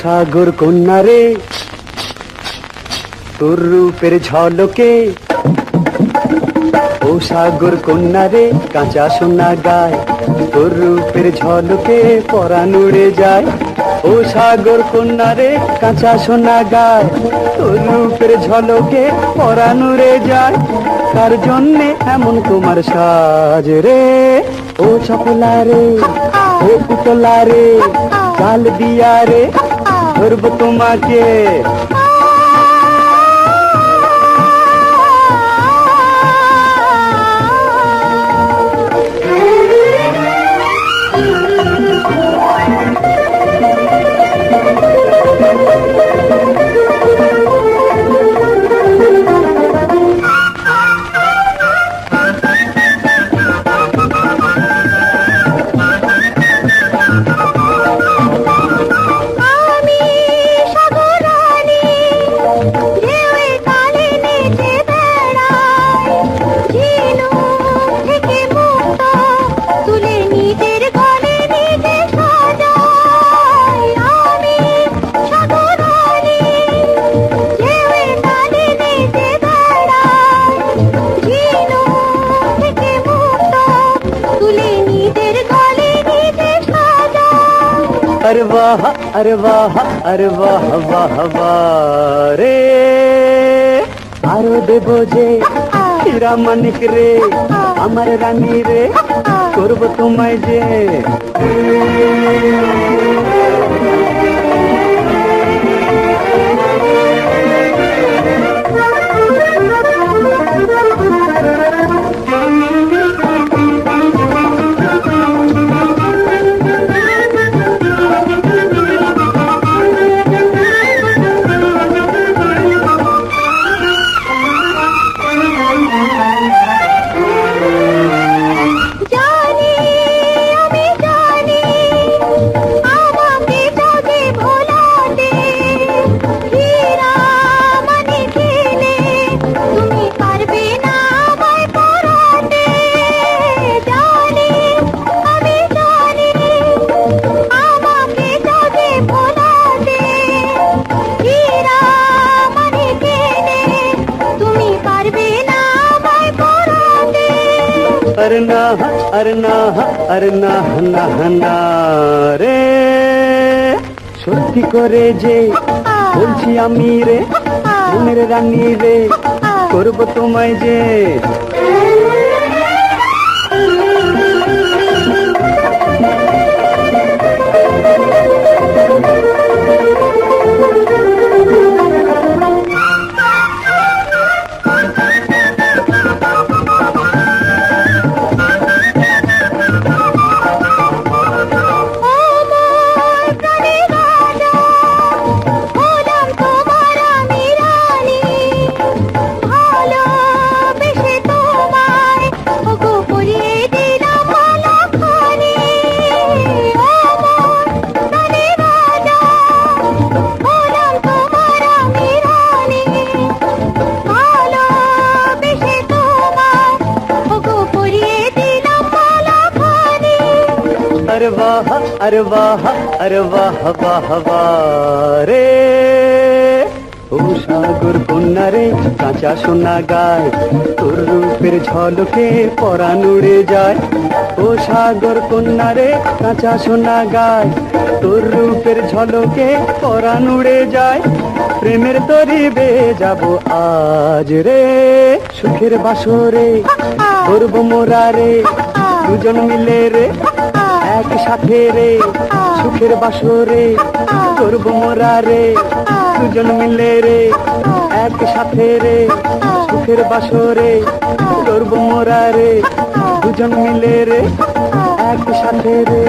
সাগর কন্যা রে তোর রূপের ঝলকে। ও সাগর কন্যা রে কাঁচা সোনা গায়, তোর রূপের ঝলকে পরাণ উড়ে যায়। ও সাগর কন্যা রে কাঁচা সোনা গায়, তোর রূপের ঝলকে পরাণ উড়ে যায়। কার জন্যে এমন তোমার সাজ রে। ও চপলা রে ও পুতলা রে চাল দিয়া রে। पूर्व तुम्हें अरे वाह अरे वाह अरे वाह वाह वाह রে আরো দেব যে হীরা মানিক রে আমার রানী রে করব তোমায় যে अरे ना अरे ना अरे না না না রে সত্যি করে যে বলছি আমি রে মনের রানী রে করব তোমায় যে अरे वाह अरे वाह अरे वाह वाह वाह রে ও সাগর কন্যা রে কাঁচা সোনা গায় তোর রূপের ঝলকে পরাণ উড়ে যায় ও সাগর কন্যা রে কাঁচা সোনা গায় তোর রূপের ঝলকে পরাণ উড়ে যায় প্রেমের তরি বে যাব আজ রে সুখের বাসরে করব মোরা রে দুজন মিলে রে একসাথে রে, সুখের বাসরে করব মোরা রে, দুজন মিলে রে, একসাথে রে, সুখের বাসরে করব মোরা রে, দুজন মিলে রে, একসাথে রে।